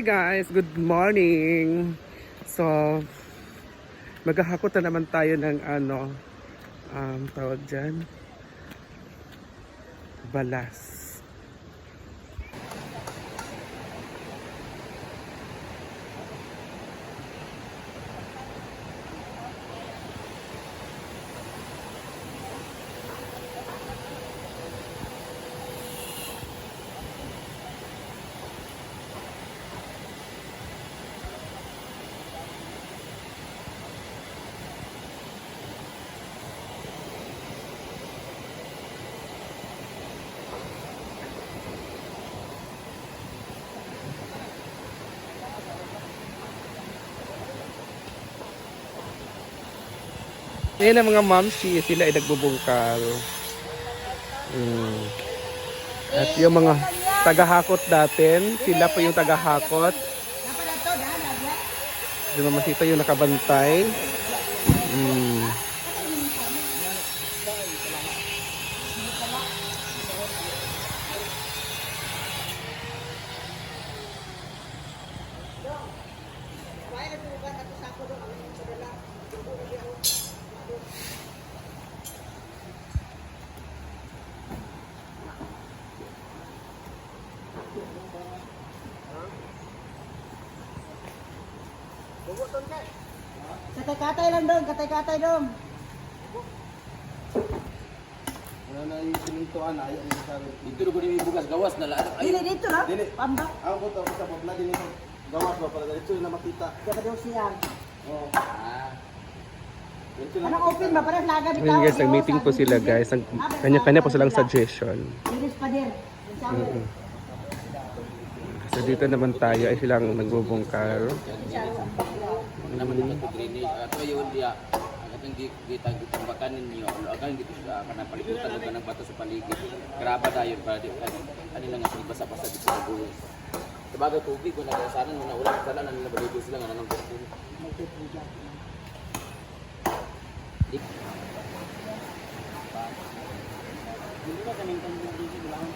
Hey guys, good morning. So, maghahakot na naman tayo ng ano, um, tawag dyan, balas. Ayan ang mga momshi, sila ay nagbubungkal. Mm. At yung mga tagahakot natin, sila po yung tagahakot. Di ba masita yung nakabantay? Mm. Katay-katay lang dong, katay-katay dong. Wala na yung sinintuan na ayaw mo sabi. Dito rin ko din bugas gawas na lahat. Dili dito na. Dili. Pamba. Ako ko to sa babla din ito. Gawas ba para dito na makita. Dapat daw siya. Oh. Ah. Na Anak open ba? Parang laga bitaw. Ayun guys, nag-meeting po sila guys. Nag- Kanya-kanya po silang suggestion. Iris pa din. So dito naman tayo ay silang nagbubungkal. Naman dito sa drainage ato yun dia ang kita gitambakan ninyo agad dito siya kana palikutan ng ng bato sa paligid graba dayon para di ano lang ang basa-basa dito sa buhos Sabagay tubig kung nagasanan mo na ulan sana na nila baligo sila nga nang kurtin. Makupang! Ate, ano yun ko? Natandog lang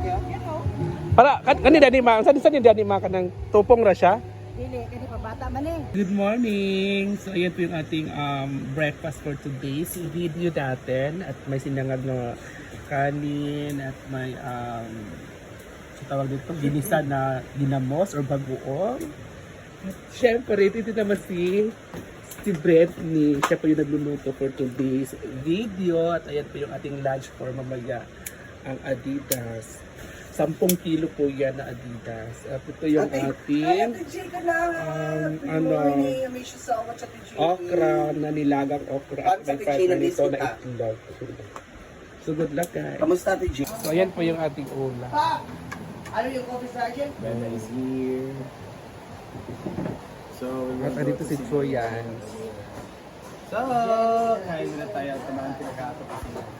kaya. Para, kan kanina ni ma, saan saan ni ma kanang tupong ra siya? Dili, kani bata man eh. Good morning! So ayan po yung ating um, breakfast for today's video natin at may sinangag na kanin at may um, sa tawag dito, ginisa na dinamos or bagoong. At syempre, dito naman si si Britney. Siya po yung nagluluto for today's video at ayan po yung ating lunch for mamaya ang Adidas. 10 kilo po yan na Adidas. At ito yung ating um, ano, okra na nilagang okra at may fried na nito na itlog. So good luck guys. Kamusta ate G? So ayan po yung ating ulam. Ano yung coffee sergeant? Bella is here. So, At andito si Joyan. So, kain na tayo at tumahan pinakato kasi.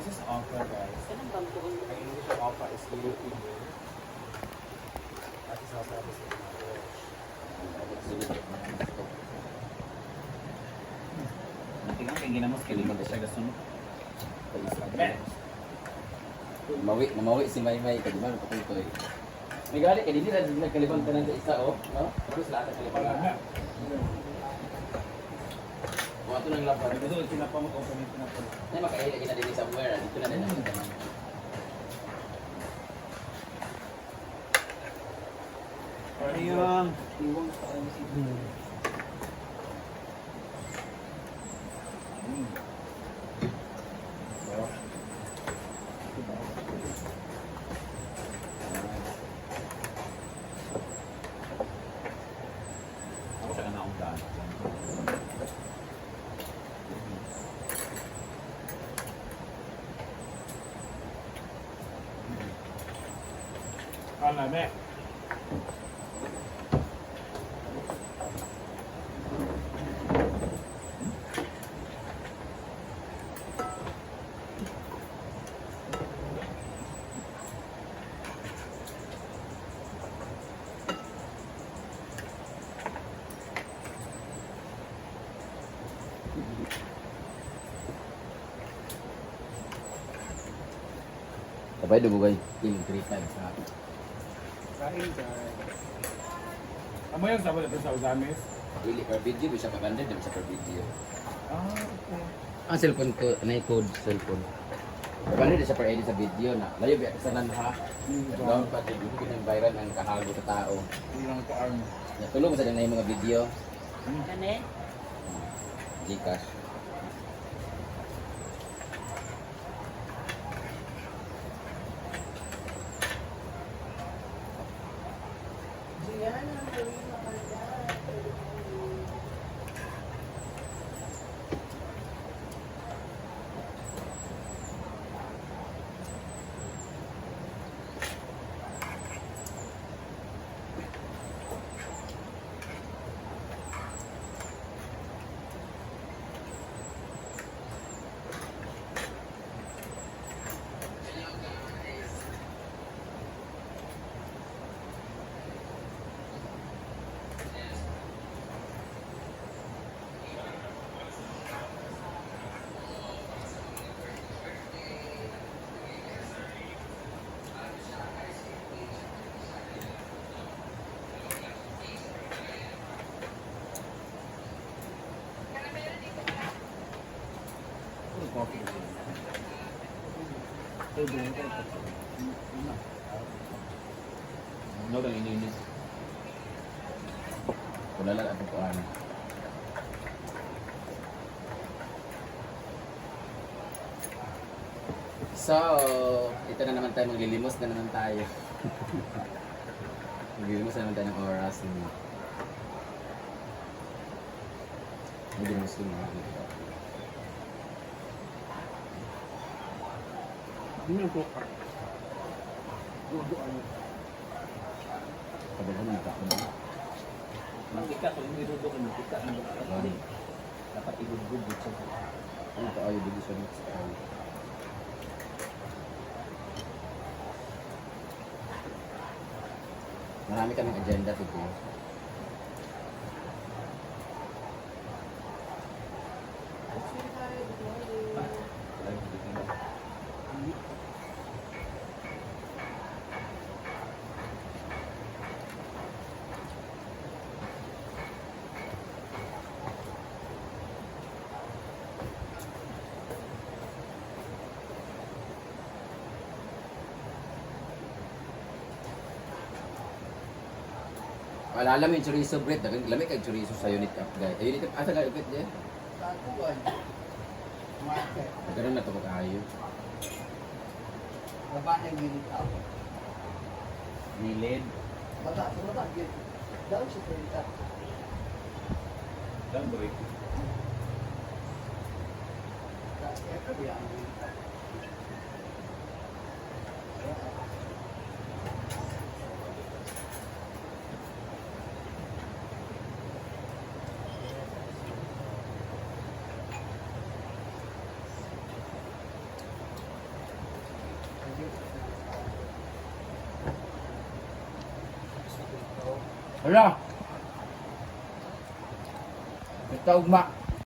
This is okra, guys. Ang English of okra is yellow pinyo. At is also the same language. Natingan kay ginamos kay lima siya gasunod. Mawi, mamawi si Maymay kay di man pakutoy. Eh. May gali kay eh, dili ra dili kalibang tanan sa isa oh, no? Tapos lahat ang kalibang. Wa to nang laban. Dito sila pa mo kung na makaila gina din somewhere dito na din ang tanan. Ayun. Ako ăn là mẹ Baik, ini cerita yang sangat. Kain dyan. Amo yung sabi dito sa Uzamis? Dili per video bisa ka ganda din sa per video. Ah, okay. Ang cellphone ko na code cellphone. Kaya din sa per edit sa video na. Layo biya sa nan ha. Down pa din yung pinang ang kahago sa tao. Ilang ka arm. Natulong sa na yung mga video. Kani? Gcash. Yan ang gawin ng No, lang ininis. Wala lang ang kuan. So, ito na naman tayo, maglilimos na naman tayo. maglilimos na naman tayo ng oras. Maglilimos ko na. Hindi yung coca. Kabalo na ka. Mantika ko yung irudo ko mantika ang bakit. Dapat igugod dito sa Ano ka ayaw dito sa next time? Marami kaming agenda today. Alala mo yung chorizo bread, dagang lamig kag chorizo sa unit up guys. Ay unit up, asa ka upit diyan? Ganun na to kaayo. Baba na unit up. Nilid. Baba, baba. Down sa unit up. Dan break. Hala. Ito ugma.